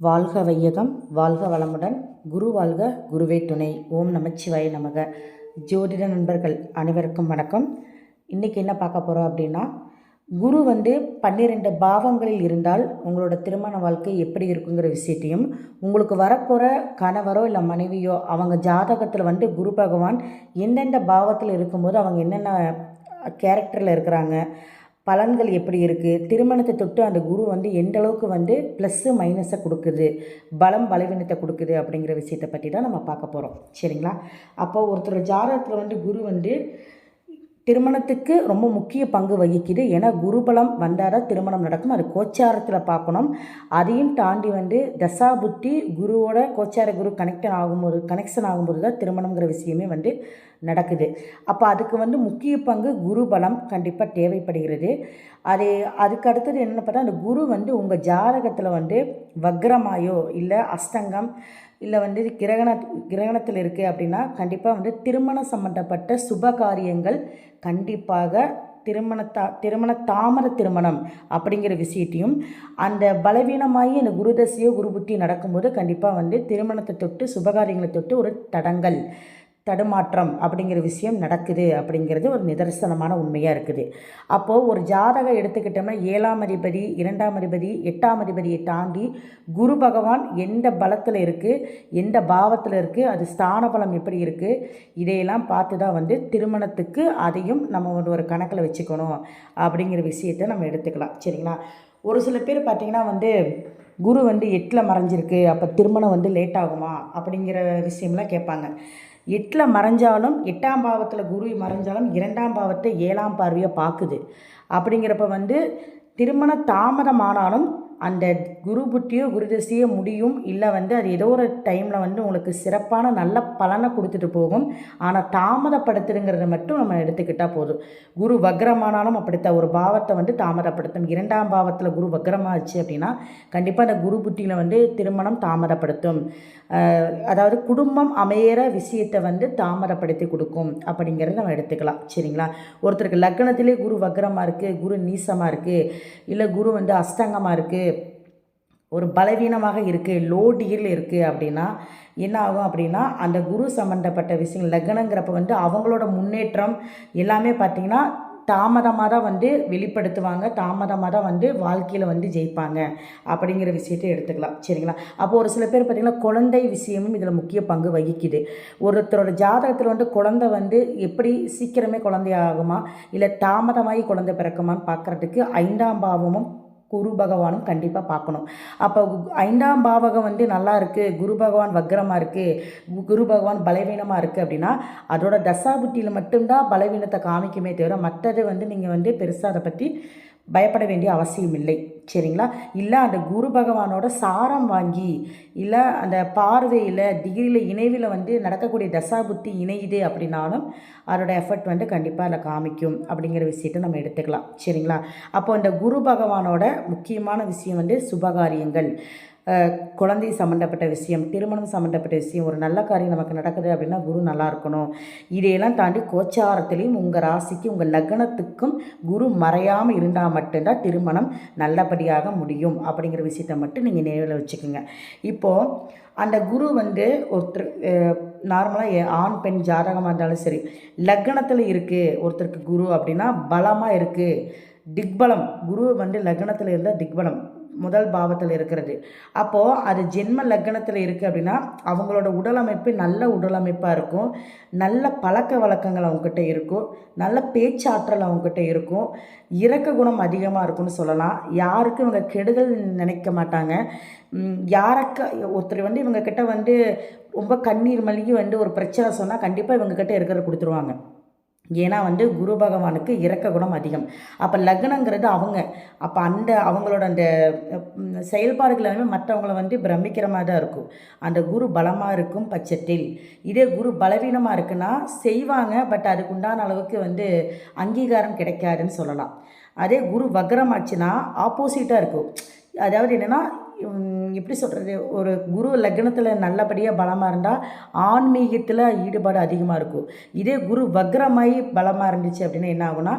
வாழ்க வையகம் வாழ்க வளமுடன். குரு வாழ்க குருவே துணை. ஓம் நமச்சிவாய நமக. ஜோதிட நண்பர்கள் அனைவருக்கும் வணக்கம். இன்றைக்கி என்ன பார்க்க போகிறோம் அப்படின்னா குரு வந்து பன்னிரெண்டு பாவங்களில் இருந்தால் உங்களோட திருமண வாழ்க்கை எப்படி இருக்குங்கிற விஷயத்தையும் உங்களுக்கு வரப்போகிற கணவரோ இல்லை மனைவியோ அவங்க ஜாதகத்தில் வந்து குரு பகவான் எந்தெந்த பாவத்தில் இருக்கும்போது அவங்க என்னென்ன கேரக்டரில் இருக்கிறாங்க பலன்கள் எப்படி இருக்குது திருமணத்தை தொட்டு அந்த குரு வந்து எந்த அளவுக்கு வந்து ப்ளஸ்ஸு மைனஸை கொடுக்குது? பலம் பலவீனத்தை கொடுக்குது அப்படிங்கிற விஷயத்தை பற்றி தான் நம்ம பார்க்க போகிறோம் சரிங்களா? அப்போ ஒருத்தர் ஜாதகத்தில் வந்து குரு வந்து திருமணத்துக்கு ரொம்ப முக்கிய பங்கு வகிக்குது. ஏன்னா குருபலம் வந்தால் தான் திருமணம் நடக்கும். அது கோச்சாரத்தில் பார்க்கணும். அதையும் தாண்டி வந்து தசா புத்தி குருவோட கோச்சார குரு கனெக்டன் ஆகும்போது கனெக்ஷன் ஆகும்போது தான் திருமணங்கிற விஷயமே வந்து நடக்குது. அப்போ அதுக்கு வந்து முக்கிய பங்கு குரு பலம் கண்டிப்பாக தேவைப்படுகிறது. அது அதுக்கு அடுத்தது என்னென்னு பார்த்தா அந்த குரு வந்து உங்கள் ஜாதகத்தில் வந்து வக்ரமாயோ இல்லை அஸ்தங்கம் இல்லை வந்து கிரகண கிரகணத்தில் இருக்குது அப்படின்னா கண்டிப்பாக வந்து திருமணம் சம்மந்தப்பட்ட சுப காரியங்கள் கண்டிப்பாக திருமணத்தா திருமண தாமர திருமணம் அப்படிங்கிற விஷயத்தையும் அந்த பலவீனமாகி அந்த குருதசையோ குரு புத்தி நடக்கும்போது கண்டிப்பாக வந்து திருமணத்தை தொட்டு சுபகாரியங்களை தொட்டு ஒரு தடங்கள். தடுமாற்றம் அப்படிங்கிற விஷயம் நடக்குது அப்படிங்கிறது ஒரு நிதர்சனமான உண்மையாக இருக்குது. அப்போது ஒரு ஜாதகம் எடுத்துக்கிட்டோம்னா ஏழாம் அதிபதி இரண்டாம் அதிபதி எட்டாம் அதிபதியை தாண்டி குரு பகவான் எந்த பலத்தில் இருக்குது எந்த பாவத்தில் இருக்குது அது ஸ்தான பலம் எப்படி இருக்குது இதையெல்லாம் பார்த்து தான் வந்து திருமணத்துக்கு அதையும் நம்ம வந்து ஒரு கணக்கில் வச்சுக்கணும் அப்படிங்கிற விஷயத்தை நம்ம எடுத்துக்கலாம். சரிங்களா? ஒரு சில பேர் பார்த்திங்கன்னா வந்து குரு வந்து எட்டில் மறைஞ்சிருக்கு அப்போ திருமணம் வந்து லேட் ஆகுமா அப்படிங்கிற விஷயம்லாம் கேட்பாங்க. எட்டில் மறைஞ்சாலும் எட்டாம் பாவத்தில் குரு மறைஞ்சாலும் இரண்டாம் பாவத்தை ஏழாம் பார்வையை பார்க்குது. அப்படிங்கிறப்ப வந்து திருமண தாமதமானாலும் அந்த குரு புத்தியோ குரு தசையோ முடியும் இல்லை வந்து அது ஏதோ ஒரு டைமில் வந்து உங்களுக்கு சிறப்பான நல்ல பலனை கொடுத்துட்டு போகும். ஆனால் தாமதப்படுத்துறங்கிறத மட்டும் நம்ம எடுத்துக்கிட்டால் போதும். குரு வக்ரமானாலும் அப்படித்தான். ஒரு பாவத்தை வந்து தாமதப்படுத்தும். இரண்டாம் பாவத்தில் குரு வக்ரமாச்சு அப்படின்னா கண்டிப்பாக அந்த குரு புத்தியில் வந்து திருமணம் தாமதப்படுத்தும். அதாவது குடும்பம் அமையிற விஷயத்தை வந்து தாமதப்படுத்தி கொடுக்கும். அப்படிங்கிறத நம்ம எடுத்துக்கலாம். சரிங்களா? ஒருத்தருக்கு லக்னத்திலே குரு வக்ரமாக இருக்குது குரு நீசமாக இருக்குது இல்லை குரு வந்து அஸ்தங்கமாக இருக்குது ஒரு பலவீனமாக இருக்குது லோ டிகிரியில் இருக்குது அப்படின்னா என்ன ஆகும் அப்படின்னா அந்த குரு சம்மந்தப்பட்ட விஷயங்கள் லக்னங்கிறப்ப வந்து அவங்களோட முன்னேற்றம் எல்லாமே பார்த்திங்கன்னா தாமதமாக தான் வந்து வெளிப்படுத்துவாங்க தாமதமாக தான் வந்து வாழ்க்கையில் வந்து ஜெயிப்பாங்க அப்படிங்கிற விஷயத்தை எடுத்துக்கலாம். சரிங்களா? அப்போ ஒரு சில பேர் பார்த்திங்கன்னா குழந்தை விஷயமும் இதில் முக்கிய பங்கு வகிக்குது. ஒருத்தரோட ஜாதகத்தில் வந்து குழந்தை வந்து எப்படி சீக்கிரமே குழந்தையாகுமா இல்லை தாமதமாகி குழந்தை பிறக்குமான்னு பார்க்குறதுக்கு ஐந்தாம் பாவமும் குரு பகவானும் கண்டிப்பாக பார்க்கணும். அப்போ ஐந்தாம் பாவகம் வந்து நல்லா இருக்குது குரு பகவான் வக்ரமாக இருக்குது குரு பகவான் பலவீனமாக இருக்குது அப்படின்னா அதோட தசாபுட்டியில் மட்டும்தான் பலவீனத்தை காமிக்குமே தவிர மற்றது வந்து நீங்கள் வந்து பெருசாக அதை பற்றி பயப்பட வேண்டிய அவசியம் இல்லை. சரிங்களா? இல்லை அந்த குரு பகவானோட சாரம் வாங்கி இல்லை அந்த பார்வையில் டிகிரியில் இணைவில் வந்து நடக்கக்கூடிய தசா புத்தி இணையுது அப்படின்னாலும் அதோட எஃபர்ட் வந்து கண்டிப்பாக அதில் காமிக்கும் அப்படிங்கிற விஷயத்தை நம்ம எடுத்துக்கலாம். சரிங்களா? அப்போ அந்த குரு பகவானோட முக்கியமான விஷயம் வந்து சுபகாரியங்கள். குழந்தை சம்மந்தப்பட்ட விஷயம் திருமணம் சம்மந்தப்பட்ட விஷயம் ஒரு நல்ல காரியம் நமக்கு நடக்குது அப்படின்னா குரு நல்லா இருக்கணும். இதையெல்லாம் தாண்டி கோச்சாரத்துலேயும் உங்கள் ராசிக்கு உங்கள் லக்னத்துக்கும் குரு மறையாமல் இருந்தால் மட்டும்தான் திருமணம் நல்லபடியாக முடியும் அப்படிங்கிற விஷயத்த மட்டும் நீங்கள் நினைவில் வச்சுக்கோங்க. இப்போது அந்த குரு வந்து ஒருத்தர் நார்மலாக ஆண் பெண் ஜாதகமாக இருந்தாலும் சரி லக்னத்தில் இருக்குது ஒருத்தருக்கு குரு அப்படின்னா பலமாக இருக்குது திக்பலம் குரு வந்து லக்னத்தில் இருந்தால் திக்பலம். முதல் பாவத்தில் இருக்கிறது. அப்போது அது ஜென்ம லக்னத்தில் இருக்குது அப்படின்னா அவங்களோட உடலமைப்பு நல்ல உடலமைப்பாக இருக்கும். நல்ல பழக்க வழக்கங்கள் அவங்கக்கிட்ட இருக்கும். நல்ல பேச்சாற்றல் அவங்கக்கிட்ட இருக்கும். இறக்க குணம் அதிகமாக இருக்கும்னு சொல்லலாம். யாருக்கும் இவங்க கெடுதல் நினைக்க மாட்டாங்க. யாருக்கு ஒருத்தர் வந்து இவங்கக்கிட்ட வந்து ரொம்ப கண்ணீர் மல்கி வந்து ஒரு பிரச்சனை சொன்னால் கண்டிப்பாக இவங்கக்கிட்ட இருக்கிற கொடுத்துருவாங்க. ஏன்னா வந்து குரு பகவானுக்கு இறக்க குணம் அதிகம். அப்போ லக்னங்கிறது அவங்க. அப்போ அந்த அவங்களோட அந்த செயல்பாடுகள் எல்லாமே மற்றவங்கள வந்து பிரமிக்கிற மாதிரி தான் இருக்கும். அந்த குரு பலமாக இருக்கும் பட்சத்தில். இதே குரு பலவீனமாக இருக்குன்னா செய்வாங்க பட் அதுக்கு உண்டான அளவுக்கு வந்து அங்கீகாரம் கிடைக்காதுன்னு சொல்லலாம். அதே குரு வக்ரமாச்சுன்னா ஆப்போசிட்டாக இருக்கும். அதாவது என்னென்னா எப்படி சொல்கிறது ஒரு குரு லக்னத்தில் நல்லபடியாக பலமாக இருந்தால் ஆன்மீகத்தில் ஈடுபாடு அதிகமாக இருக்கும். இதே குரு வக்ரமாயி பலமாக இருந்துச்சு அப்படின்னா என்ன ஆகுனா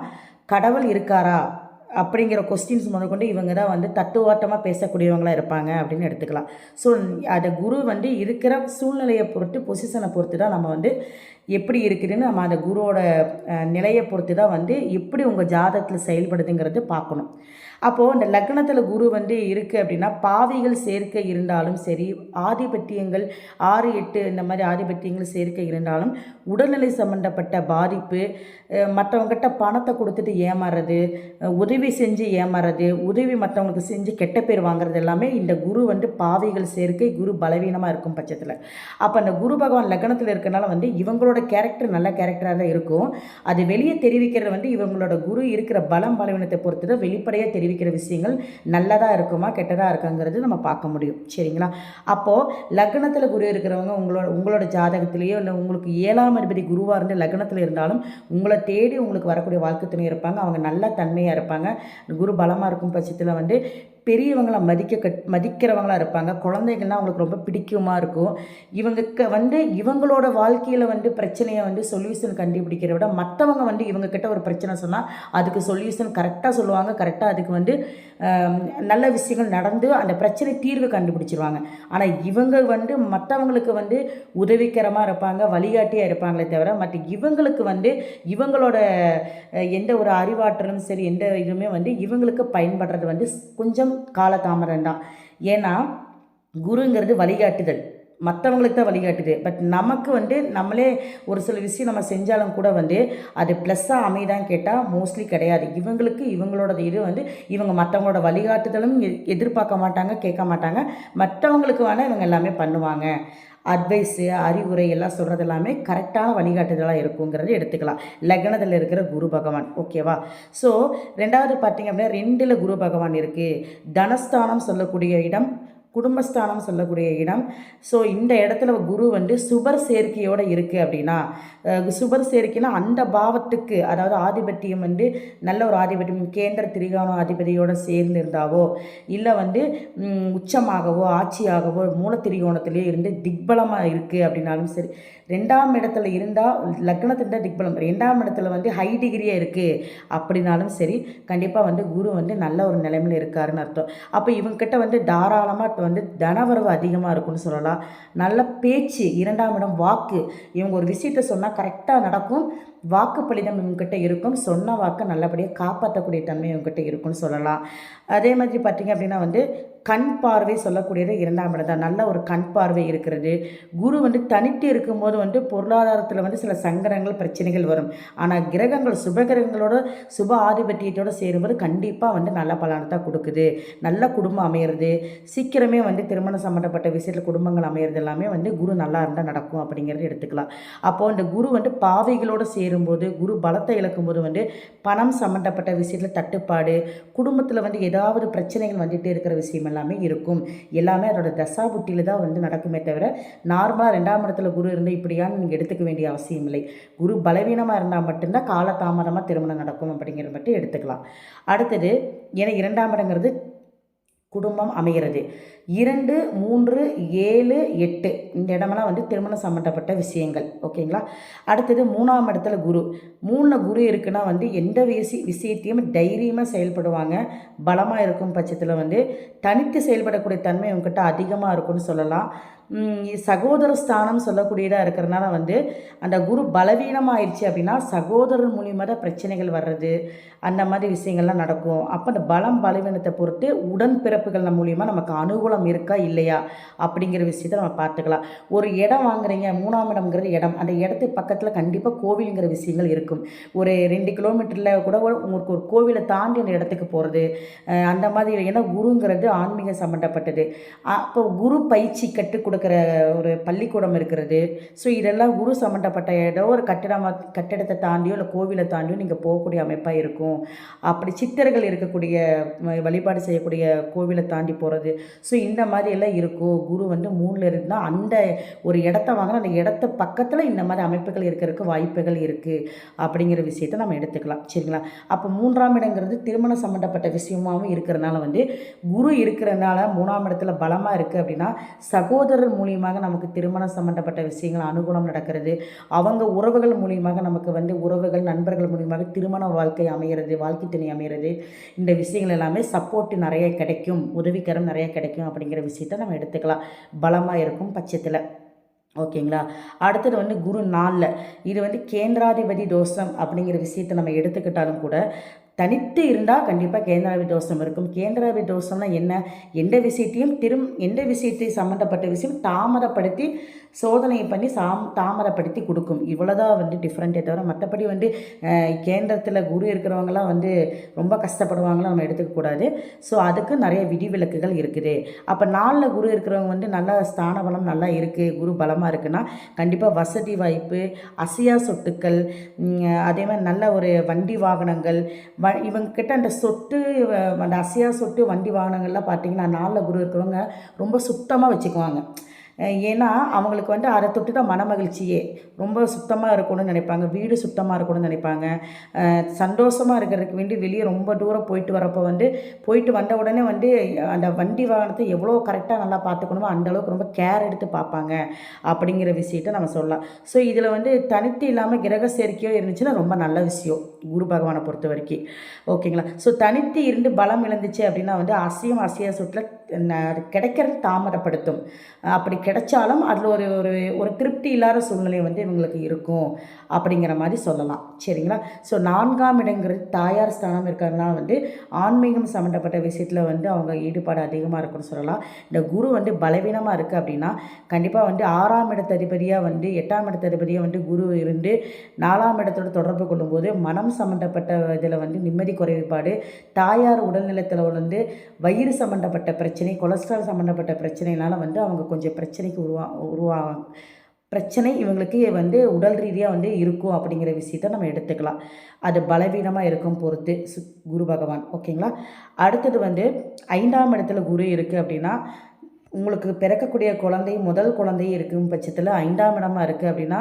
கடவுள் இருக்காரா அப்படிங்கிற கொஸ்டின்ஸ் முதற்கொண்டு இவங்க தான் வந்து தத்துவாட்டமாக பேசக்கூடியவங்களாக இருப்பாங்க அப்படின்னு எடுத்துக்கலாம். ஸோ அதை குரு வந்து இருக்கிற சூழ்நிலையை பொறுத்து பொசிஷனை பொறுத்து தான் நம்ம வந்து எப்படி இருக்குதுன்னு நம்ம அந்த குருவோட நிலையை பொறுத்து தான் வந்து எப்படி உங்கள் ஜாதகத்தில் செயல்படுதுங்கிறது பார்க்கணும். அப்போது இந்த லக்னத்தில் குரு வந்து இருக்குது அப்படின்னா பாவிகள் சேர்க்கை இருந்தாலும் சரி ஆதிபத்தியங்கள் ஆறு எட்டு இந்த மாதிரி ஆதிபத்தியங்கள் சேர்க்கை இருந்தாலும் உடல்நிலை சம்மந்தப்பட்ட பாதிப்பு மற்றவங்ககிட்ட பணத்தை கொடுத்துட்டு ஏமாறுறது உதவி செஞ்சு ஏமாறுறது உதவி மற்றவங்களுக்கு செஞ்சு கெட்ட பேர் வாங்குறது எல்லாமே இந்த குரு வந்து பாவிகள் சேர்க்கை குரு பலவீனமாக இருக்கும் பட்சத்தில். அப்போ அந்த குரு பகவான் லக்னத்தில் இருக்கனால வந்து இவங்களோட கேரக்டர் நல்ல கேரக்டராக தான் இருக்கும். அது வெளியே தெரிவிக்கிறது வந்து இவங்களோட குரு இருக்கிற பலம் பலவீனத்தை பொறுத்து தான் வெளிப்படையாக தெரிவிக்கிற விஷயங்கள் நல்லதாக இருக்குமா கெட்டதாக இருக்குங்கிறது நம்ம பார்க்க முடியும். சரிங்களா? அப்போது லக்னத்தில் குரு இருக்கிறவங்க உங்களோட உங்களோட ஜாதகத்திலேயோ இல்லை உங்களுக்கு ஏழாம் அதிபதி குருவாக இருந்து லக்னத்தில் இருந்தாலும் உங்களை தேடி உங்களுக்கு வரக்கூடிய வாழ்க்கை துணை இருப்பாங்க. அவங்க நல்ல தன்மையாக இருப்பாங்க. குரு பலமாக இருக்கும் பட்சத்தில் வந்து பெரியவங்களை மதிக்க கட் மதிக்கிறவங்களா இருப்பாங்க. குழந்தைகள்லாம் அவங்களுக்கு ரொம்ப பிடிக்குமா இருக்கும். இவங்க வந்து இவங்களோட வாழ்க்கையில் வந்து பிரச்சனையை வந்து சொல்யூஷன் கண்டுபிடிக்கிறத விட மற்றவங்க வந்து இவங்கக்கிட்ட ஒரு பிரச்சனை சொன்னால் அதுக்கு சொல்யூஷன் கரெக்டாக சொல்லுவாங்க. கரெக்டாக அதுக்கு வந்து நல்ல விஷயங்கள் நடந்து அந்த பிரச்சனை தீர்வு கண்டுபிடிச்சிருவாங்க. ஆனால் இவங்க வந்து மற்றவங்களுக்கு வந்து உதவிகரமாக இருப்பாங்க வழிகாட்டியாக இருப்பாங்களே தவிர மற்ற இவங்களுக்கு வந்து இவங்களோட எந்த ஒரு அறிவாற்றலும் சரி எந்த இதுவுமே வந்து இவங்களுக்கு பயன்படுறது வந்து கொஞ்சம் காலதாமதம் தான் ஏன்னா குருங்கிறது வழிகாட்டுதல். மற்றவங்களுக்கு தான் வழிகாட்டுது. பட் நமக்கு வந்து நம்மளே ஒரு சில விஷயம் நம்ம செஞ்சாலும் கூட வந்து அது ப்ளஸ்ஸாக அமைதான்னு கேட்டால் மோஸ்ட்லி கிடையாது. இவங்களுக்கு இவங்களோட இது வந்து இவங்க மற்றவங்களோட வழிகாட்டுதலும் எ- எதிர்பார்க்க மாட்டாங்க கேட்க மாட்டாங்க. மற்றவங்களுக்கு வேணால் இவங்க எல்லாமே பண்ணுவாங்க. அட்வைஸு அறிவுரை எல்லாம் சொல்கிறது எல்லாமே கரெக்டான வழிகாட்டுதலாக இருக்குங்கிறது எடுத்துக்கலாம். லக்னத்தில் இருக்கிற குரு பகவான் ஓகேவா ஸோ ரெண்டாவது பார்த்தீங்க அப்படின்னா ரெண்டில் குரு பகவான் இருக்குது தனஸ்தானம் சொல்லக்கூடிய இடம் குடும்பஸ்தானம் சொல்லக்கூடிய இடம். ஸோ இந்த இடத்துல குரு வந்து சுபர் சேர்க்கையோடு இருக்குது அப்படின்னா சுபர் சேர்க்கைனா அந்த பாவத்துக்கு அதாவது ஆதிபத்தியம் வந்து நல்ல ஒரு ஆதிபத்தியம் கேந்திர திரிகோணம் ஆதிபதியோடு சேர்ந்து இருந்தாவோ இல்லை வந்து உச்சமாகவோ ஆட்சியாகவோ மூலத்திரிகோணத்திலே இருந்து திக்பலமாக இருக்குது அப்படின்னாலும் சரி. ரெண்டாம் இடத்துல இருந்தால் லக்னத்தில் இருந்தால் திக்பலம். ரெண்டாம் இடத்துல வந்து ஹை டிகிரியாக இருக்குது அப்படின்னாலும் சரி கண்டிப்பாக வந்து குரு வந்து நல்ல ஒரு நிலைமையில் இருக்காருன்னு அர்த்தம். அப்போ இவங்ககிட்ட வந்து தாராளமாக வந்து தனவரவு அதிகமாக இருக்கும்னு சொல்லலாம். நல்ல பேச்சு இரண்டாம் இடம் வாக்கு. இவங்க ஒரு விஷயத்த சொன்னால் கரெக்டாக நடக்கும். வாக்கு பலிதம் இவங்ககிட்ட இருக்கும். சொன்ன வாக்கை நல்லபடியாக காப்பாற்றக்கூடிய தன்மை இவங்ககிட்ட இருக்கும்னு சொல்லலாம். அதே மாதிரி பார்த்தீங்க அப்படின்னா வந்து கண் பார்வை சொல்லக்கூடியது இரண்டாம் இடம் தான். நல்ல ஒரு கண் பார்வை இருக்கிறது. குரு வந்து தனித்து இருக்கும்போது வந்து பொருளாதாரத்தில் வந்து சில சங்கடங்கள் பிரச்சனைகள் வரும். ஆனால் கிரகங்கள் சுப கிரகங்களோட சுப ஆதிபத்தியத்தோடு சேரும்போது கண்டிப்பாக வந்து நல்ல பலனத்தை கொடுக்குது. நல்ல குடும்பம் அமையிறது. சீக்கிரமே வந்து திருமணம் சம்மந்தப்பட்ட விஷயத்தில் குடும்பங்கள் அமையிறது எல்லாமே வந்து குரு நல்லா இருந்தால் நடக்கும் அப்படிங்கிறது எடுத்துக்கலாம். அப்போது இந்த குரு வந்து பாவைகளோடு சேரும்போது குரு பலத்தை இழக்கும்போது வந்து பணம் சம்மந்தப்பட்ட விஷயத்தில் தட்டுப்பாடு குடும்பத்தில் வந்து ஏதாவது பிரச்சனைகள் வந்துகிட்டே இருக்கிற விஷயம் எல்லாமே இருக்கும். எல்லாமே அதோட தசா புத்தியில் தான் வந்து நடக்குமே தவிர நார்மலாக ரெண்டாம் இடத்துல குரு இருந்து இப்படியான்னு நீங்கள் எடுத்துக்க வேண்டிய அவசியம் இல்லை. குரு பலவீனமாக இருந்தால் மட்டும்தான் காலதாமதமாக திருமணம் நடக்கும் அப்படிங்கிற மட்டும் எடுத்துக்கலாம். அடுத்தது ஏன்னா இரண்டாம் இடங்கிறது குடும்பம் அமைகிறது. இரண்டு மூன்று ஏழு எட்டு. இந்த இடமெல்லாம் வந்து திருமணம் சம்மந்தப்பட்ட விஷயங்கள். ஓகேங்களா? அடுத்தது மூணாம் இடத்துல குரு. மூணில் குரு இருக்குன்னா வந்து எந்த விஷய விஷயத்தையும் தைரியமாக செயல்படுவாங்க. பலமாக இருக்கும் பட்சத்தில் வந்து தனித்து செயல்படக்கூடிய தன்மை உங்ககிட்ட அதிகமாக இருக்கும்னு சொல்லலாம். சகோதர ஸ்தானம் சொல்லக்கூடியதாக இருக்கிறனால வந்து அந்த குரு பலவீனமாயிருச்சு அப்படின்னா சகோதரர் மூலியமாக தான் பிரச்சனைகள் வர்றது அந்த மாதிரி விஷயங்கள்லாம் நடக்கும். அப்போ அந்த பலம் பலவீனத்தை பொறுத்து உடன் பிறப்புகள் மூலியமாக நமக்கு அனுகூலம் இருக்கா இல்லையா அப்படிங்கிற விஷயத்தை நம்ம பார்த்துக்கலாம். ஒரு இடம் வாங்குறீங்க மூணாம் இடம்ங்கிறது இடம். அந்த இடத்துக்கு பக்கத்தில் கண்டிப்பாக கோவிலுங்கிற விஷயங்கள் இருக்கும். ஒரு ரெண்டு கிலோமீட்டரில் கூட உங்களுக்கு ஒரு கோவிலை தாண்டி அந்த இடத்துக்கு போகிறது அந்த மாதிரி. ஏன்னா குருங்கிறது ஆன்மீக சம்மந்தப்பட்டது அப்போ குரு பயிற்சி கற்றுக் இருக்கிற ஒரு பள்ளிக்கூடம் இருக்கிறது. ஸோ இதெல்லாம் குரு சம்மந்தப்பட்ட ஏதோ ஒரு கட்டிடமாக கட்டிடத்தை தாண்டியோ இல்லை கோவிலை தாண்டியோ நீங்கள் போகக்கூடிய அமைப்பாக இருக்கும். அப்படி சித்தர்கள் இருக்கக்கூடிய வழிபாடு செய்யக்கூடிய கோவிலை தாண்டி போகிறது ஸோ இந்த மாதிரி எல்லாம் இருக்கும். குரு வந்து மூணில் இருந்தால் அந்த ஒரு இடத்த வாங்கினா அந்த இடத்த பக்கத்தில் இந்த மாதிரி அமைப்புகள் இருக்கிறதுக்கு வாய்ப்புகள் இருக்குது அப்படிங்கிற விஷயத்தை நம்ம எடுத்துக்கலாம். சரிங்களா? அப்போ மூன்றாம் இடங்கிறது திருமணம் சம்மந்தப்பட்ட விஷயமாகவும் இருக்கிறனால வந்து குரு இருக்கிறனால மூணாம் இடத்துல பலமாக இருக்குது அப்படின்னா சகோதரர் மூலியமாக நமக்கு திருமணம் சம்மந்தப்பட்ட விஷயங்கள் அனுகூலம் நடக்கிறது. அவங்க உறவுகள் மூலியமாக நமக்கு வந்து உறவுகள் நண்பர்கள் மூலியமாக திருமண வாழ்க்கை அமைகிறது வாழ்க்கை துணை அமைகிறது இந்த விஷயங்கள் எல்லாமே சப்போர்ட் நிறைய கிடைக்கும் உதவிக்கரம் நிறைய கிடைக்கும் அப்படிங்கிற விஷயத்த நம்ம எடுத்துக்கலாம். பலமாக இருக்கும் பட்சத்தில். ஓகேங்களா? அடுத்தது வந்து குரு நாளில். இது வந்து கேந்திராதிபதி தோஷம் அப்படிங்கிற விஷயத்தை நம்ம எடுத்துக்கிட்டாலும் கூட தனித்து இருந்தால் கண்டிப்பாக கேந்திராவி தோஷம் இருக்கும். கேந்திராவி தோஷம்னா என்ன? எந்த விஷயத்தையும் திரும் எந்த விஷயத்தை சம்மந்தப்பட்ட விஷயம் தாமதப்படுத்தி சோதனை பண்ணி சாம் தாமதப்படுத்தி கொடுக்கும். இவ்வளோதான் வந்து டிஃப்ரெண்ட்டே தவிர மற்றபடி வந்து கேந்திரத்தில் குரு இருக்கிறவங்களாம் வந்து ரொம்ப கஷ்டப்படுவாங்களாம் நம்ம எடுத்துக்கக்கூடாது ஸோ அதுக்கு நிறைய விதிவிலக்குகள் இருக்குது. அப்போ நாளில் குரு இருக்கிறவங்க வந்து நல்லா ஸ்தான பலம் நல்லா இருக்குது குரு பலமாக இருக்குன்னா கண்டிப்பாக வசதி வாய்ப்பு அசையா சொத்துக்கள் அதே மாதிரி நல்ல ஒரு வண்டி வாகனங்கள் வ இவங்கக்கிட்ட அந்த சொட்டு அந்த அசையா சொட்டு வண்டி வாகனங்கள்லாம் பார்த்தீங்கன்னா நாளில் குரு இருக்கிறவங்க ரொம்ப சுத்தமாக வச்சுக்குவாங்க. ஏன்னா அவங்களுக்கு வந்து அதை தொட்டு தான் மனமகிழ்ச்சியே. ரொம்ப சுத்தமாக இருக்கணும்னு நினைப்பாங்க. வீடு சுத்தமாக இருக்கணும்னு நினைப்பாங்க. சந்தோஷமாக இருக்கிறதுக்கு வேண்டி வெளியே ரொம்ப தூரம் போயிட்டு வரப்போ வந்து போயிட்டு வந்த உடனே வந்து அந்த வண்டி வாகனத்தை எவ்வளோ கரெக்டாக நல்லா பார்த்துக்கணுமோ அந்தளவுக்கு ரொம்ப கேர் எடுத்து பார்ப்பாங்க. அப்படிங்கிற விஷயத்த நம்ம சொல்லலாம். ஸோ இதில் வந்து தனித்து இல்லாமல் கிரக சேர்க்கையோ இருந்துச்சுன்னா ரொம்ப நல்ல விஷயம். குரு பகவானை பொறுத்த வரைக்கும். ஓகேங்களா? ஸோ தனித்து இருந்து பலம் இழந்துச்சு அப்படின்னா வந்து அசியம் அசிய சுற்றில் கிடைக்கிறது தாமதப்படுத்தும். அப்படி கிடைச்சாலும் அதில் ஒரு ஒரு ஒரு திருப்தி இல்லாத சூழ்நிலை வந்து இவங்களுக்கு இருக்கும் அப்படிங்கிற மாதிரி சொல்லலாம். சரிங்களா? ஸோ நான்காம் இடங்கிறது தாயார் ஸ்தானம் இருக்கிறதுனால வந்து ஆன்மீகம் சம்மந்தப்பட்ட விஷயத்தில் வந்து அவங்க ஈடுபாடு அதிகமாக இருக்குன்னு சொல்லலாம். இந்த குரு வந்து பலவீனமாக இருக்குது அப்படின்னா கண்டிப்பாக வந்து ஆறாம் இடத்ததிபதியாக வந்து எட்டாம் இடத்ததிபதியாக வந்து குரு இருந்து நாலாம் இடத்தோட தொடர்பு கொள்ளும்போது மனம் சம்மந்தப்பட்ட இதில் வந்து நிம்மதி குறைபாடு தாயார் உடல்நலத்தில் வந்து வயிறு சம்மந்தப்பட்ட பிரச்சனை கொலஸ்ட்ரால் சம்மந்தப்பட்ட பிரச்சனைனால வந்து அவங்க கொஞ்சம் பிரச்சனைக்கு உருவா உருவாகும் பிரச்சனை இவங்களுக்கு வந்து உடல் ரீதியாக வந்து இருக்கும் அப்படிங்கிற விஷயத்த நம்ம எடுத்துக்கலாம். அது பலவீனமாக இருக்கும் பொறுத்து குரு பகவான். ஓகேங்களா? அடுத்தது வந்து ஐந்தாம் இடத்துல குரு இருக்குது அப்படின்னா உங்களுக்கு பிறக்கக்கூடிய குழந்தை முதல் குழந்தை இருக்கும் பட்சத்தில் ஐந்தாம் இடமா இருக்குது அப்படின்னா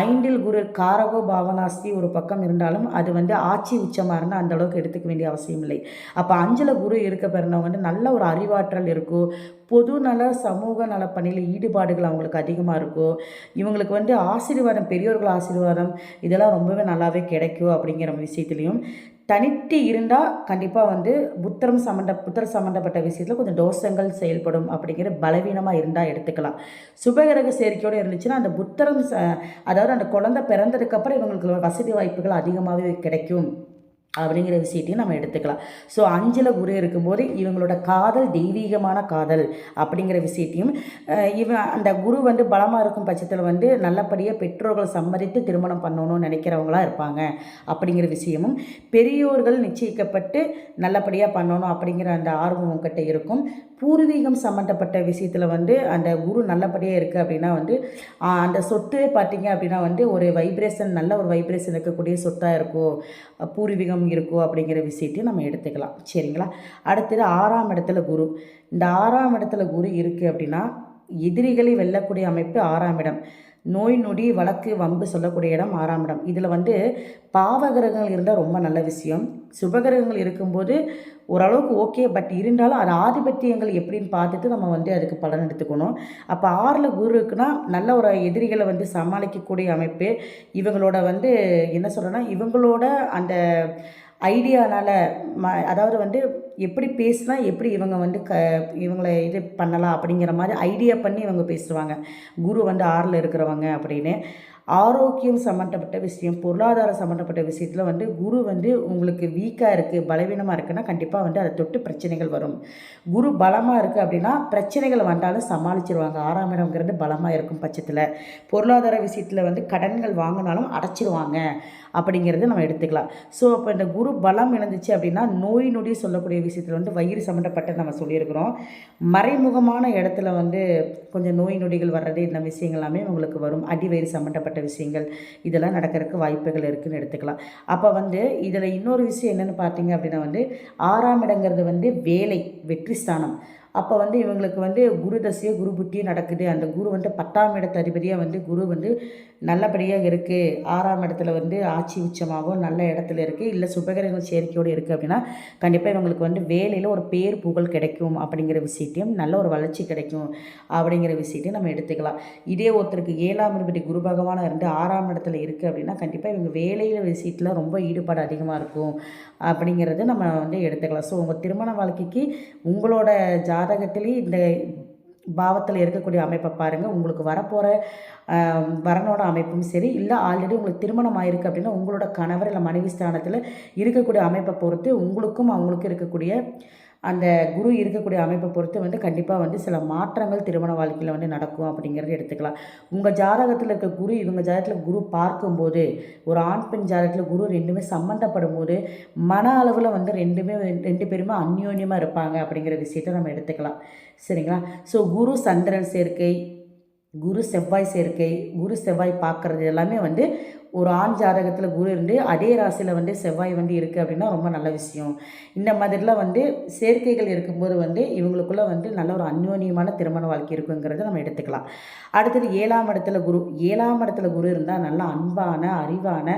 ஐந்தில் குரு காரகோ பாவனாஸ்தி ஒரு பக்கம் இருந்தாலும் அது வந்து ஆட்சி உச்சமாக இருந்தால் அந்த அளவுக்கு எடுத்துக்க வேண்டிய அவசியம் இல்லை. அப்போ அஞ்சில் குரு இருக்க பிறந்தவங்க வந்து நல்ல ஒரு அறிவாற்றல் இருக்கும். பொது நல சமூக நல பணியில் ஈடுபாடுகள் அவங்களுக்கு அதிகமாக இருக்கும். இவங்களுக்கு வந்து ஆசீர்வாதம் பெரியோர்கள் ஆசீர்வாதம் இதெல்லாம் ரொம்பவே நல்லாவே கிடைக்கும் அப்படிங்கிற விஷயத்துலையும் தனித்து இருந்தால் கண்டிப்பாக வந்து புத்தரம் சம்மந்த புத்தர் சம்மந்தப்பட்ட விஷயத்தில் கொஞ்சம் தோஷங்கள் செயல்படும் அப்படிங்கிற பலவீனமாக இருந்தால் எடுத்துக்கலாம். சுபகிரக சேர்க்கையோடு இருந்துச்சுன்னா அந்த புத்தரம் அதாவது அந்த குழந்தை பிறந்ததுக்கப்புறம் இவங்களுக்கு வசதி வாய்ப்புகள் அதிகமாகவே கிடைக்கும். அப்படிங்கிற விஷயத்தையும் நம்ம எடுத்துக்கலாம். ஸோ அஞ்சில் குரு இருக்கும்போது இவங்களோட காதல் தெய்வீகமான காதல் அப்படிங்கிற விஷயத்தையும் இவன் அந்த குரு வந்து பலமாக இருக்கும் பட்சத்தில் வந்து நல்லபடியாக பெற்றோர்களை சம்மதித்து திருமணம் பண்ணணும்னு நினைக்கிறவங்களா இருப்பாங்க அப்படிங்கிற விஷயமும் பெரியோர்கள் நிச்சயிக்கப்பட்டு நல்லபடியாக பண்ணணும் அப்படிங்கிற அந்த ஆர்வம் உங்ககிட்ட இருக்கும். பூர்வீகம் சம்மந்தப்பட்ட விஷயத்தில் வந்து அந்த குரு நல்லபடியாக இருக்குது அப்படின்னா வந்து அந்த சொத்து பார்த்திங்க அப்படின்னா வந்து ஒரு வைப்ரேஷன் நல்ல ஒரு வைப்ரேஷன் இருக்கக்கூடிய சொத்தாக இருக்கும். பூர்வீகம் இருக்கோ அப்படிங்கிற விஷயத்தையும் நம்ம எடுத்துக்கலாம். சரிங்களா? அடுத்தது ஆறாம் இடத்துல குரு. இந்த ஆறாம் இடத்துல குரு இருக்குது அப்படின்னா எதிரிகளை வெல்லக்கூடிய அமைப்பு ஆறாம் இடம். நோய் நொடி வழக்கு வம்பு சொல்லக்கூடிய இடம் ஆறாம் இடம். இதில் வந்து பாவகிரகங்கள் இருந்தால் ரொம்ப நல்ல விஷயம். சுபகிரகங்கள் இருக்கும்போது ஓரளவுக்கு ஓகே. பட் இருந்தாலும் அது ஆதிபத்தியங்கள் எப்படின்னு பார்த்துட்டு நம்ம வந்து அதுக்கு பலன் எடுத்துக்கணும். அப்போ ஆறில் குரு இருக்குன்னா நல்ல ஒரு எதிரிகளை வந்து சமாளிக்கக்கூடிய அமைப்பு. இவங்களோட வந்து என்ன சொல்கிறேன்னா இவங்களோட அந்த ஐடியானால் ம அதாவது வந்து எப்படி பேசினா எப்படி இவங்க வந்து க இவங்களை இது பண்ணலாம் அப்படிங்கிற மாதிரி ஐடியா பண்ணி இவங்க பேசுவாங்க. குரு வந்து ஆறில் இருக்கிறவங்க அப்படின்னு. ஆரோக்கியம் சம்மந்தப்பட்ட விஷயம் பொருளாதார சம்மந்தப்பட்ட விஷயத்தில் வந்து குரு வந்து உங்களுக்கு வீக்காக இருக்குது பலவீனமாக இருக்குன்னா கண்டிப்பாக வந்து அதை தொட்டு பிரச்சனைகள் வரும். குரு பலமாக இருக்குது அப்படின்னா பிரச்சனைகள் வந்தாலும் சமாளிச்சிருவாங்க. ஆறாம் இடம்ங்கிறது பலமாக இருக்கும் பட்சத்தில். பொருளாதார விஷயத்தில் வந்து கடன்கள் வாங்கினாலும் அடைச்சிருவாங்க. அப்படிங்கிறத நம்ம எடுத்துக்கலாம். ஸோ அப்போ இந்த குரு பலம் இணைந்துச்சு அப்படின்னா நோய் நொடி சொல்லக்கூடிய விஷயத்தில் வந்து வயிறு சம்மந்தப்பட்ட நம்ம சொல்லியிருக்கிறோம். மறைமுகமான இடத்துல வந்து கொஞ்சம் நோய் நொடிகள் வர்றது இந்த விஷயங்கள் எல்லாமே உங்களுக்கு வரும். அடி வயிறு சம்மந்தப்பட்ட விஷயங்கள் இதெல்லாம் நடக்கிறதுக்கு வாய்ப்புகள் இருக்குதுன்னு எடுத்துக்கலாம். அப்போ வந்து இதில் இன்னொரு விஷயம் என்னென்னு பார்த்தீங்க அப்படின்னா வந்து ஆறாம் இடங்கிறது வந்து வேலை வெற்றி ஸ்தானம். அப்போ வந்து இவங்களுக்கு வந்து குரு தசையோ குரு புத்தியோ நடக்குது. அந்த குரு வந்து பத்தாம் இடத்து அதிபதியாக வந்து குரு வந்து நல்லபடியாக இருக்குது ஆறாம் இடத்துல வந்து ஆட்சி உச்சமாகவும் நல்ல இடத்துல இருக்குது இல்லை சுபகிரகங்கள் சேர்க்கையோடு இருக்குது அப்படின்னா கண்டிப்பாக இவங்களுக்கு வந்து வேலையில் ஒரு பேர் புகழ் கிடைக்கும் அப்படிங்கிற விஷயத்தையும் நல்ல ஒரு வளர்ச்சி கிடைக்கும் அப்படிங்கிற விஷயத்தையும் நம்ம எடுத்துக்கலாம். இதே ஒருத்தருக்கு ஏழாம் அதிபதி குரு பகவானாக இருந்து ஆறாம் இடத்துல இருக்குது அப்படின்னா கண்டிப்பாக இவங்க வேலையில் விஷயத்தில் ரொம்ப ஈடுபாடு அதிகமாக இருக்கும் அப்படிங்கிறத நம்ம வந்து எடுத்துக்கலாம். ஸோ உங்கள் திருமண வாழ்க்கைக்கு உங்களோட ஜாதகத்திலேயே இந்த பாவத்தில் இருக்கக்கூடிய அமைப்பை பாருங்கள் உங்களுக்கு வரப்போகிற வரனோட அமைப்பும் சரி இல்லை ஆல்ரெடி உங்களுக்கு திருமணம் ஆயிருக்கு அப்படின்னா உங்களோட கணவர் இல்லை மனைவி ஸ்தானத்தில் இருக்கக்கூடிய அமைப்பை பொறுத்து உங்களுக்கும் அவங்களுக்கும் இருக்கக்கூடிய அந்த குரு இருக்கக்கூடிய அமைப்பை பொறுத்து வந்து கண்டிப்பாக வந்து சில மாற்றங்கள் திருமண வாழ்க்கையில் வந்து நடக்கும் அப்படிங்கிறத எடுத்துக்கலாம். உங்கள் ஜாதகத்தில் இருக்க குரு இவங்க ஜாதகத்தில் குரு பார்க்கும்போது ஒரு ஆண் பெண் ஜாதகத்தில் குரு ரெண்டுமே சம்மந்தப்படும் போது மன அளவில் வந்து ரெண்டுமே ரெண்டு பேருமே அந்யோன்யமாக இருப்பாங்க அப்படிங்கிற விஷயத்த நம்ம எடுத்துக்கலாம். சரிங்களா? ஸோ குரு சந்திரன் சேர்க்கை குரு செவ்வாய் சேர்க்கை குரு செவ்வாய் பார்க்குறது எல்லாமே வந்து ஒரு ஆண் ஜாதகத்தில் குரு இருந்து அதே ராசியில் வந்து செவ்வாய் வந்து இருக்குது அப்படின்னா ரொம்ப நல்ல விஷயம். இந்த மாதிரிலாம் வந்து சேர்க்கைகள் இருக்கும்போது வந்து இவங்களுக்குள்ளே வந்து நல்ல ஒரு அந்யோன்யமான திருமண வாழ்க்கை இருக்குங்கிறத நம்ம எடுத்துக்கலாம். அடுத்தது ஏழாம் இடத்துல குரு. ஏழாம் இடத்துல குரு இருந்தால் நல்ல அன்பான அறிவான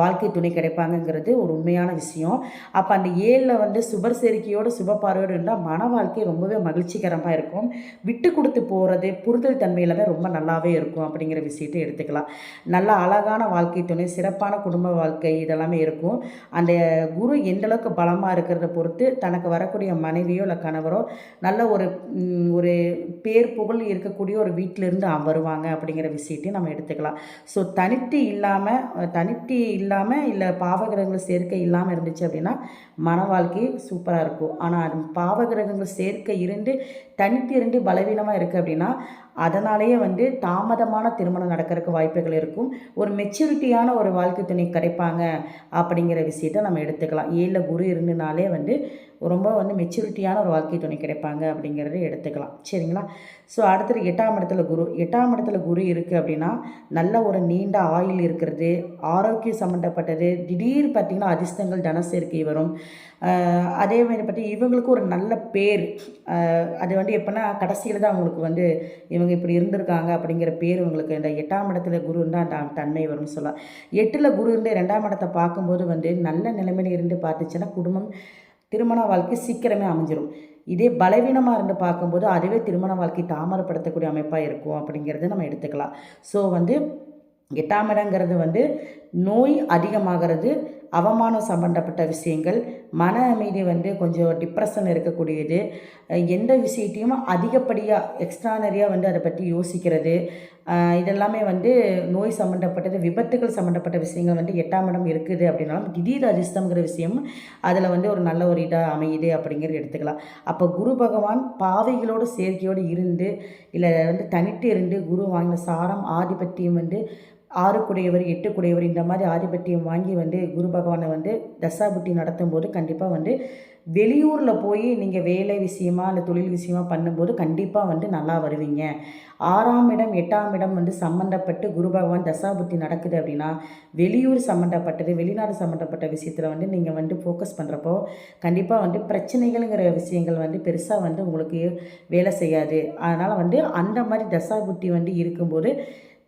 வாழ்க்கை துணை கிடைப்பாங்கங்கிறது ஒரு உண்மையான விஷயம். அப்போ அந்த ஏழில் வந்து சுபர் சேர்க்கையோடு சுப பார்வையோடு இருந்தால் மன வாழ்க்கை ரொம்பவே மகிழ்ச்சிகரமாக இருக்கும். விட்டு கொடுத்து போகிறது புரிதல் தன்மையிலவே ரொம்ப நல்லாவே இருக்கும் அப்படிங்கிற விஷயத்தை எடுத்துக்கலாம். நல்ல அழகான வாழ்க்கை வாழ்க்கை துணை சிறப்பான குடும்ப வாழ்க்கை இதெல்லாமே இருக்கும். அந்த குரு எந்தளவுக்கு பலமாக இருக்கிறத பொறுத்து தனக்கு வரக்கூடிய மனைவியோ இல்லை கணவரோ நல்ல ஒரு ஒரு பேர் புகழ் இருக்கக்கூடிய ஒரு வீட்டிலிருந்து வருவாங்க அப்படிங்கிற விஷயத்தையும் நம்ம எடுத்துக்கலாம். ஸோ தனித்து இல்லாமல் தனித்து இல்லாமல் இல்லை பாவகிரகங்கள் சேர்க்கை இல்லாமல் இருந்துச்சு அப்படின்னா மன வாழ்க்கை சூப்பராக இருக்கும். ஆனால் பாவகிரகங்கள் சேர்க்கை இருந்து தனித்து இருந்து பலவீனமாக இருக்குது அப்படின்னா அதனாலேயே வந்து தாமதமான திருமணம் நடக்கிறதுக்கு வாய்ப்புகள் இருக்கும். ஒரு மெச்சூரிட்டியான ஒரு வாழ்க்கை துணை கிடைப்பாங்க அப்படிங்கிற விஷயத்த நம்ம எடுத்துக்கலாம். ஏழில் குரு இருந்தனாலே வந்து ரொம்ப வந்து மெச்சூரிட்டியான ஒரு வாழ்க்கை துணை கிடைப்பாங்க அப்படிங்கிறத எடுத்துக்கலாம். சரிங்களா? ஸோ அடுத்தது எட்டாம் இடத்துல குரு. எட்டாம் இடத்துல குரு இருக்குது அப்படின்னா நல்ல ஒரு நீண்ட ஆயில் இருக்கிறது ஆரோக்கியம் சம்மந்தப்பட்டது திடீர் பார்த்திங்கன்னா அதிர்ஷ்டங்கள் தன சேர்க்கை வரும் அதே மாதிரி பற்றி இவங்களுக்கு ஒரு நல்ல பேர். அது வந்து எப்போனா கடைசியில் தான் அவங்களுக்கு வந்து இவங்க இப்படி இருந்திருக்காங்க அப்படிங்கிற பேர் இவங்களுக்கு இந்த எட்டாம் இடத்துல குரு இருந்தால் தன்மை வரும்னு சொல்லலாம். எட்டில் குரு இருந்து ரெண்டாம் இடத்தை பார்க்கும்போது வந்து நல்ல நிலைமையில் இருந்து பார்த்துச்சுன்னா குடும்பம் திருமண வாழ்க்கை சீக்கிரமே அமைஞ்சிடும் இதே பலவீனமாக இருந்து பார்க்கும்போது அதுவே திருமண வாழ்க்கை தாமதப்படுத்தக்கூடிய அமைப்பாக இருக்கும் அப்படிங்கிறத நம்ம எடுத்துக்கலாம். ஸோ வந்து எட்டாம் இடங்கிறது வந்து நோய் அதிகமாகிறது அவமானம் சம்மந்தப்பட்ட விஷயங்கள் மன அமைதி வந்து கொஞ்சம் டிப்ரெஷன் இருக்கக்கூடியது. எந்த விஷயத்தையும் அதிகப்படியாக எக்ஸ்ட்ரானரியாக வந்து அதை பற்றி யோசிக்கிறது. இதெல்லாமே வந்து நோய் சம்மந்தப்பட்டது விபத்துகள் சம்மந்தப்பட்ட விஷயங்கள் வந்து எட்டாம் இடம் இருக்குது அப்படின்னாலும் திடீர் அதிர்ஷ்டங்கிற விஷயம் அதில் வந்து ஒரு நல்ல ஒரு இதாக அமையுது அப்படிங்கிறது எடுத்துக்கலாம். அப்போ குரு பகவான் பாவைகளோடு சேர்க்கையோடு இருந்து இல்லை வந்து தனித்து இருந்து குரு வாங்கின சாரம் ஆதிபத்தியம் வந்து ஆறுக்குடையவர் எட்டுக்குடையவர் இந்த மாதிரி ஆதிபத்தியம் வாங்கி வந்து குரு பகவானை வந்து தசாபுட்டி நடத்தும் போது கண்டிப்பாக வந்து வெளியூரில் போய் நீங்கள் வேலை விஷயமா இல்லை தொழில் விஷயமா பண்ணும்போது கண்டிப்பாக வந்து நல்லா வருவீங்க. ஆறாம் இடம் எட்டாம் இடம் வந்து சம்மந்தப்பட்டு குரு பகவான் தசாபுத்தி நடக்குது அப்படின்னா வெளியூர் சம்மந்தப்பட்டது வெளிநாடு சம்மந்தப்பட்ட விஷயத்தில் வந்து நீங்கள் வந்து ஃபோக்கஸ் பண்ணுறப்போ கண்டிப்பாக வந்து பிரச்சனைகள்ங்கிற விஷயங்கள் வந்து பெருசாக வந்து உங்களுக்கு வேலை செய்யாது. அதனால் வந்து அந்த மாதிரி தசாபுத்தி வந்து இருக்கும்போது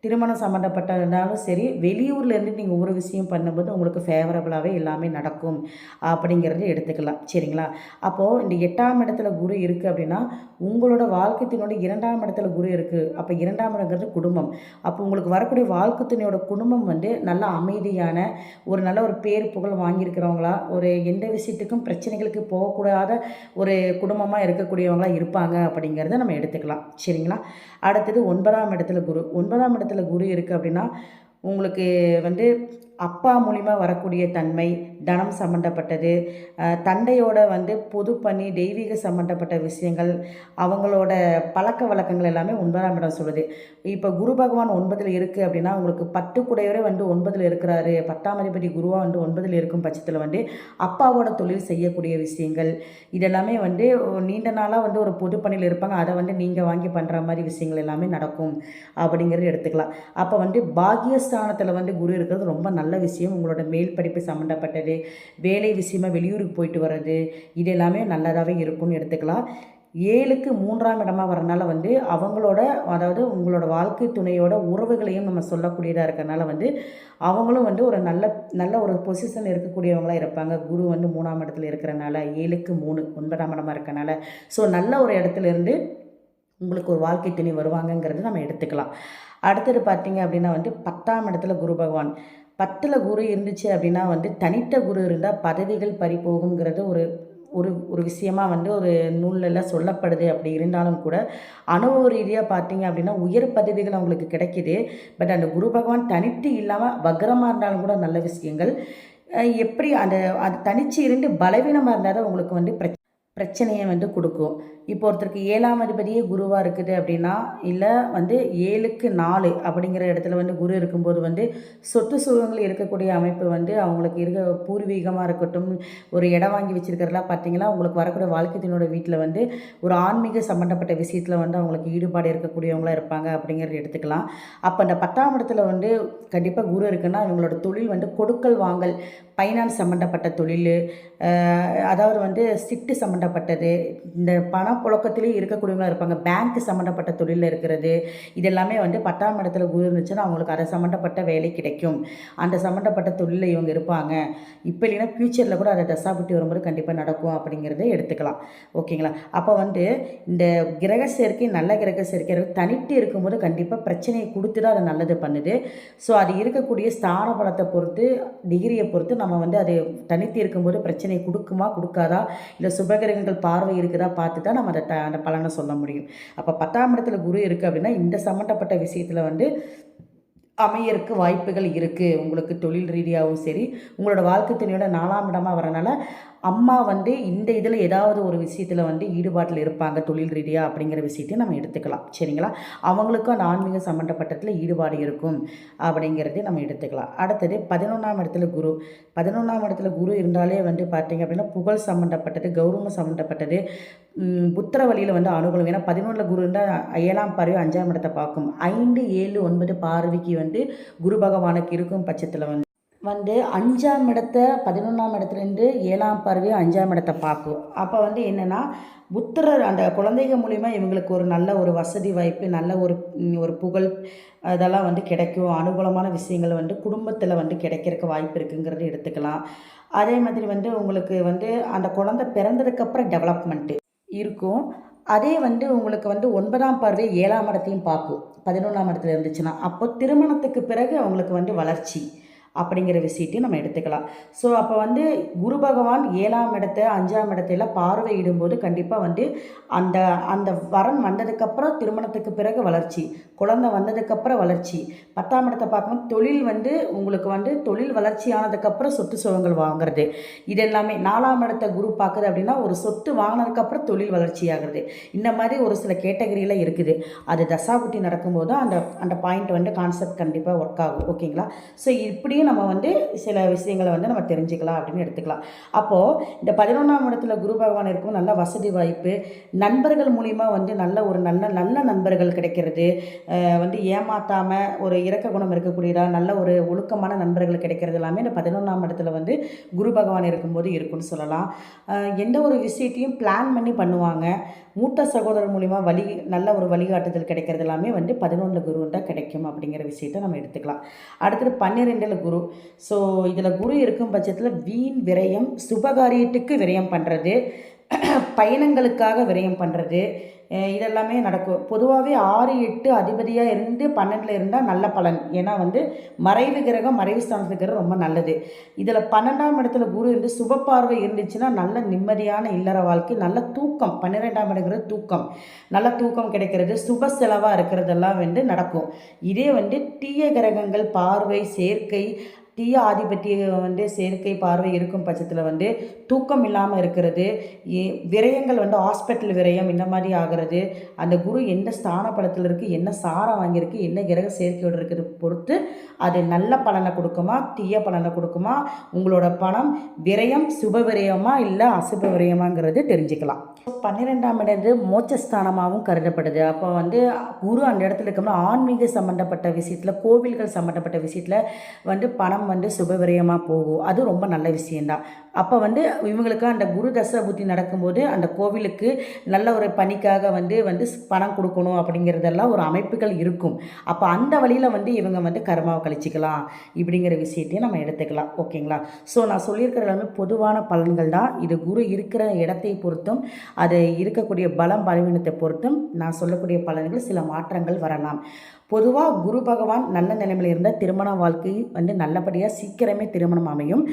திருமணம் சம்மந்தப்பட்டதுனாலும் சரி வெளியூர்லேருந்து நீங்கள் ஒரு விஷயம் பண்ணும்போது உங்களுக்கு ஃபேவரபுளாகவே எல்லாமே நடக்கும் அப்படிங்கிறது எடுத்துக்கலாம். சரிங்களா? அப்போது இந்த எட்டாம் இடத்துல குரு இருக்குது அப்படின்னா உங்களோட வாழ்க்கைத்தினோட இரண்டாம் இடத்துல குரு இருக்குது அப்போ இரண்டாம் இடங்கிறது குடும்பம். அப்போ உங்களுக்கு வரக்கூடிய வாழ்க்கைத்தினோட குடும்பம் வந்து நல்ல அமைதியான ஒரு நல்ல ஒரு பேர் புகழ் வாங்கியிருக்கிறவங்களா ஒரு எந்த விஷயத்துக்கும் பிரச்சனைகளுக்கு போகக்கூடாத ஒரு குடும்பமாக இருக்கக்கூடியவங்களா இருப்பாங்க அப்படிங்கிறத நம்ம எடுத்துக்கலாம். சரிங்களா? அடுத்தது ஒன்பதாம் இடத்துல குரு. ஒன்பதாம் இடத்துல குரு இருக்குது அப்படின்னா உங்களுக்கு வந்து அப்பா மூலிமா வரக்கூடிய தன்மை தனம் சம்மந்தப்பட்டது தந்தையோட வந்து பொது பணி தெய்வீக சம்மந்தப்பட்ட விஷயங்கள் அவங்களோட பழக்க வழக்கங்கள் எல்லாமே ஒன்பதாம் இடம் சொல்லுது. இப்போ குரு பகவான் ஒன்பதில் இருக்குது அப்படின்னா உங்களுக்கு பத்து குடையவரே வந்து ஒன்பதில் இருக்கிறாரு. பத்தாம் அதிபதி குருவாக வந்து ஒன்பதில் இருக்கும் பட்சத்தில் வந்து அப்பாவோட தொழில் செய்யக்கூடிய விஷயங்கள் இதெல்லாமே வந்து நீண்ட நாளாக வந்து ஒரு பொது பணியில் இருப்பாங்க. அதை வந்து நீங்கள் வாங்கி பண்ணுற மாதிரி விஷயங்கள் எல்லாமே நடக்கும் அப்படிங்கிறது எடுத்துக்கலாம். அப்போ வந்து பாகியஸ்தானத்தில் வந்து குரு இருக்கிறது ரொம்ப நல்ல விஷயம். உங்களோட மேல் படிப்பு சம்மந்தப்பட்டது வேலை விஷயமா வெளியூருக்கு போயிட்டு வர்றது இது எல்லாமே நல்லதாகவே இருக்கும்னு எடுத்துக்கலாம். ஏழுக்கு மூன்றாம் இடமாக வரனால வந்து அவங்களோட அதாவது உங்களோட வாழ்க்கை துணையோட உறவுகளையும் நம்ம சொல்லக்கூடியதாக இருக்கிறனால வந்து அவங்களும் வந்து ஒரு நல்ல நல்ல ஒரு பொசிஷன் இருக்கக்கூடியவங்களாக இருப்பாங்க. குரு வந்து மூணாம் இடத்துல இருக்கிறனால ஏழுக்கு மூணு ஒன்பதாம் இடமா இருக்கனால ஸோ நல்ல ஒரு இடத்துல இருந்து உங்களுக்கு ஒரு வாழ்க்கை துணை வருவாங்கங்கிறது நம்ம எடுத்துக்கலாம். அடுத்தது பார்த்தீங்க அப்படின்னா வந்து பத்தாம் இடத்துல குரு பகவான். பத்தில் குரு இருந்துச்சு அப்படின்னா வந்து தனித்த குரு இருந்தால் பதவிகள் பறிபோகுங்கிறது ஒரு ஒரு ஒரு விஷயமா வந்து ஒரு நூல்லெல்லாம் சொல்லப்படுது. அப்படி இருந்தாலும் கூட அனுபவ ரீதியாக பார்த்தீங்க அப்படின்னா உயர் பதவிகள் அவங்களுக்கு கிடைக்கிது. பட் அந்த குரு பகவான் தனித்து இல்லாமல் வக்ரமாக இருந்தாலும் கூட நல்ல விஷயங்கள். எப்படி அந்த அது தனிச்சு இருந்து பலவீனமாக இருந்தால் தான் உங்களுக்கு வந்து பிரச்சனை பிரச்சனையை வந்து கொடுக்கும். இப்போ ஒருத்தருக்கு ஏழாம் அதிபதியே குருவாக இருக்குது அப்படின்னா இல்லை வந்து ஏழுக்கு நாலு அப்படிங்கிற இடத்துல வந்து குரு இருக்கும்போது வந்து சொத்து சுகங்கள் இருக்கக்கூடிய அமைப்பு வந்து அவங்களுக்கு இருக்க பூர்வீகமாக இருக்கட்டும் ஒரு இடம் வாங்கி வச்சுருக்கிறதெல்லாம் பார்த்தீங்கன்னா உங்களுக்கு வரக்கூடிய வாழ்க்கைத்தினோட வீட்டில் வந்து ஒரு ஆன்மீக சம்மந்தப்பட்ட விஷயத்தில் வந்து அவங்களுக்கு ஈடுபாடு இருக்கக்கூடியவங்களா இருப்பாங்க அப்படிங்கிறத எடுத்துக்கலாம். அப்போ அந்த பத்தாம் இடத்துல வந்து கண்டிப்பாக குரு இருக்குன்னா இவங்களோட தொழில் வந்து கொடுக்கல் வாங்கல் ஃபைனான்ஸ் சம்மந்தப்பட்ட தொழில் அதாவது வந்து சிட்டு சம்மந்தப்பட்டது இந்த பணப்புழக்கத்திலே இருக்கக்கூடியவங்களாக இருப்பாங்க. பேங்க் சம்மந்தப்பட்ட தொழிலில் இருக்கிறது. இதெல்லாமே வந்து பத்தாம் இடத்துல குரு இருந்துச்சுன்னா அவங்களுக்கு அதை சம்மந்தப்பட்ட வேலை கிடைக்கும். அந்த சம்மந்தப்பட்ட தொழிலில் இவங்க இருப்பாங்க. இப்போ இல்லைன்னா ஃப்யூச்சரில் கூட அதை தசாபுட்டி வரும்போது கண்டிப்பாக நடக்கும் அப்படிங்கிறத எடுத்துக்கலாம். ஓகேங்களா? அப்போ வந்து இந்த கிரக சேர்க்கை நல்ல கிரக சேர்க்கை தனித்து இருக்கும்போது கண்டிப்பாக பிரச்சனையை கொடுத்து தான் அதை நல்லது பண்ணுது. ஸோ அது இருக்கக்கூடிய ஸ்தான பலத்தை பொறுத்து டிகிரியை பொறுத்து நம்ம வந்து அது தனித்து இருக்கும்போது பிரச்சனையை கொடுக்குமா கொடுக்காதா? இல்லை சுபகிரகங்கள் பார்வை இருக்குதா பார்த்து தான் நம்ம அதை த- அந்த பலனை சொல்ல முடியும். அப்போ பத்தாம் இடத்துல குரு இருக்குது அப்படின்னா இந்த சம்மந்தப்பட்ட விஷயத்தில் வந்து அமையறக்கு வாய்ப்புகள் இருக்குது உங்களுக்கு தொழில் ரீதியாகவும் சரி உங்களோட வாழ்க்கை துணையோட நாலாம் இடமா வரனால அம்மா வந்து இந்த இதில் ஏதாவது ஒரு விஷயத்தில் வந்து ஈடுபாட்டில் இருப்பாங்க தொழில் ரீதியாக அப்படிங்கிற விஷயத்தையும் நம்ம எடுத்துக்கலாம். சரிங்களா? அவங்களுக்கும் அந்த ஆன்மீக சம்மந்தப்பட்டத்தில் ஈடுபாடு இருக்கும் அப்படிங்கிறதையும் நம்ம எடுத்துக்கலாம். அடுத்தது பதினொன்றாம் இடத்துல குரு. பதினொன்றாம் இடத்துல குரு இருந்தாலே வந்து பார்த்தீங்க அப்படின்னா புகழ் சம்மந்தப்பட்டது கௌரவம் சம்மந்தப்பட்டது புத்திர வழியில் வந்து அனுகூலம். ஏன்னா பதினொன்றில் குரு இருந்தால் ஏழாம் பார்வை அஞ்சாம் இடத்தை பார்க்கும். ஐந்து ஏழு ஒன்பது பார்வைக்கு வந்து குரு பகவானுக்கு இருக்கும் பட்சத்தில் வந்து வந்து அஞ்சாம் இடத்த பதினொன்றாம் இடத்துலேருந்து ஏழாம் பார்வை அஞ்சாம் இடத்தை பார்க்கும். அப்போ வந்து என்னென்னா புத்திரர் அந்த குழந்தைங்க மூலிமா இவங்களுக்கு ஒரு நல்ல ஒரு வசதி வாய்ப்பு நல்ல ஒரு ஒரு புகழ் அதெல்லாம் வந்து கிடைக்கும். அனுகூலமான விஷயங்கள் வந்து குடும்பத்தில் வந்து கிடைக்கிறதுக்கு வாய்ப்பு இருக்குங்கிறது எடுத்துக்கலாம். அதே மாதிரி வந்து உங்களுக்கு வந்து அந்த குழந்தை பிறந்ததுக்கப்புறம் டெவலப்மெண்ட்டு இருக்கும். அதே வந்து உங்களுக்கு வந்து ஒன்பதாம் பார்வை ஏழாம் இடத்தையும் பார்க்கும். பதினொன்றாம் இடத்துல இருந்துச்சுன்னா அப்போ திருமணத்துக்கு பிறகு அவங்களுக்கு வந்து வளர்ச்சி. அப்படிங்கிற விஷயத்தையும் நம்ம எடுத்துக்கலாம். ஸோ அப்போ வந்து குரு பகவான் ஏழாம் இடத்த அஞ்சாம் இடத்துல பார்வையிடும்போது கண்டிப்பாக வந்து அந்த அந்த வரன் வந்ததுக்கப்புறம் திருமணத்துக்கு பிறகு வளர்ச்சி குழந்தை வந்ததுக்கப்புறம் வளர்ச்சி பத்தாம் இடத்தை பார்க்கணும் தொழில் வந்து உங்களுக்கு வந்து தொழில் வளர்ச்சி ஆனதுக்கப்புறம் சொத்து சுகங்கள் வாங்குறது. இது எல்லாமே நாலாம் இடத்த குரு பார்க்குது அப்படின்னா ஒரு சொத்து வாங்கினதுக்கப்புறம் தொழில் வளர்ச்சி ஆகுறது. இந்த மாதிரி ஒரு சில கேட்டகரியில் இருக்குது. அது தசாபுட்டி நடக்கும்போது அந்த அந்த பாயிண்ட் வந்து கான்செப்ட் கண்டிப்பாக ஒர்க் ஆகும். ஓகேங்களா ஸோ இப்படியும் நம்ம வந்து சில விஷயங்களை வந்து நம்ம தெரிஞ்சுக்கலாம் அப்படின்னு எடுத்துக்கலாம். அப்போது இந்த பதினொன்றாம் இடத்துல குரு பகவான் இருக்கும் நல்ல வசதி வாய்ப்பு நண்பர்கள் மூலிமா வந்து நல்ல ஒரு நல்ல நல்ல நண்பர்கள் கிடைக்கிறது. வந்து ஏமாற்றாமல் ஒரு இறக்க குணம் இருக்கக்கூடியதா நல்ல ஒரு ஒழுக்கமான நண்பர்கள் கிடைக்கிறது எல்லாமே இந்த பதினொன்றாம் இடத்துல வந்து குரு பகவான் இருக்கும்போது இருக்குன்னு சொல்லலாம். எந்த ஒரு விஷயத்தையும் பிளான் பண்ணி பண்ணுவாங்க. மூத்த சகோதரர் மூலிமா வழி நல்ல ஒரு வழிகாட்டுதல் கிடைக்கிறது எல்லாமே வந்து பதினொன்று குருண்டாக கிடைக்கும் அப்படிங்கிற விஷயத்தை நம்ம எடுத்துக்கலாம். அடுத்தது பன்னிரெண்டில் குரு குரு. ஸோ இதில் குரு இருக்கும் பட்சத்தில் வீண் விரயம் சுபகாரியத்துக்கு விரயம் பண்ணுறது பயணங்களுக்காக விரயம் பண்ணுறது இதெல்லாமே நடக்கும். பொதுவாகவே ஆறு எட்டு அதிபதியாக இருந்து பன்னெண்டில் இருந்தால் நல்ல பலன். ஏன்னா வந்து மறைவு கிரகம் மறைவு ஸ்தானத்து கிரகம் ரொம்ப நல்லது. இதில் பன்னெண்டாம் இடத்துல குரு இருந்து சுப பார்வை இருந்துச்சுன்னா நல்ல நிம்மதியான இல்லற வாழ்க்கை நல்ல தூக்கம். பன்னிரெண்டாம் இடங்கிறது தூக்கம். நல்ல தூக்கம் கிடைக்கிறது சுப செலவாக இருக்கிறதெல்லாம் வந்து நடக்கும். இதே வந்து தீய கிரகங்கள் பார்வை சேர்க்கை தீய ஆதிபத்திய வந்து செயற்கை பார்வை இருக்கும் பட்சத்தில் வந்து தூக்கம் இல்லாமல் இருக்கிறது ஏ- விரயங்கள் வந்து ஹாஸ்பிட்டல் விரயம் இந்த மாதிரி ஆகிறது அந்த குரு எந்த ஸ்தான பலத்தில் இருக்குது என்ன சாரம் வாங்கியிருக்கு என்ன கிரக சேர்க்கையோடு இருக்கிறது பொறுத்து அது நல்ல பலனை கொடுக்குமா தீய பலனை கொடுக்குமா உங்களோட பணம் விரயம் சுப விரயமா இல்லை அசுப விரயமாங்கிறது தெரிஞ்சுக்கலாம். பன்னிரெண்டாம் இடது மோட்சஸ்தானமாகவும் கருதப்படுது. அப்போ வந்து குரு அந்த இடத்துல இருக்கோம்னா ஆன்மீக சம்மந்தப்பட்ட விஷயத்தில் கோவில்கள் சம்மந்தப்பட்ட விஷயத்தில் வந்து பணம் வந்து சுபவிரயமாக போகும் அது ரொம்ப நல்ல விஷயந்தான் அப்போ வந்து இவங்களுக்கு அந்த குரு தசை புத்தி நடக்கும்போது அந்த கோவிலுக்கு நல்ல ஒரு பணிக்காக வந்து வந்து பணம் கொடுக்கணும் அப்படிங்கிறதெல்லாம் ஒரு அமைப்புகள் இருக்கும். அப்போ அந்த வழியில் வந்து இவங்க வந்து கர்மாவை கழிச்சிக்கலாம் இப்படிங்கிற விஷயத்தையும் நம்ம எடுத்துக்கலாம். ஓகேங்களா? ஸோ நான் சொல்லியிருக்கிற எல்லாமே பொதுவான பலன்கள் தான். இது குரு இருக்கிற இடத்தை பொறுத்தும் அது இருக்கக்கூடிய பலம் பலவீனத்தை பொறுத்தும் நான் சொல்லக்கூடிய பலன்கள் சில மாற்றங்கள் வரலாம். பொதுவாக குரு பகவான் நல்ல நிலைமையில் இருந்தால் திருமண வாழ்க்கை வந்து நல்லபடியாக சீக்கிரமே திருமணம் அமையும்.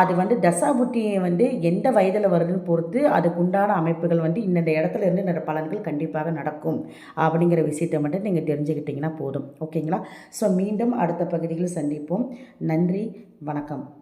அது வந்து தசாபுத்தியை வந்து எந்த வயதில் வருதுன்னு பொறுத்து அதுக்கு உண்டான அமைப்புகள் வந்து இந்தந்த இடத்துல இருந்து இந்த பலன்கள் கண்டிப்பாக நடக்கும். அப்படிங்கிற விஷயத்தை மட்டும் நீங்கள் தெரிஞ்சுக்கிட்டிங்கன்னா போதும். ஓகேங்களா? ஸோ மீண்டும் அடுத்த பகுதியில் சந்திப்போம். நன்றி வணக்கம்.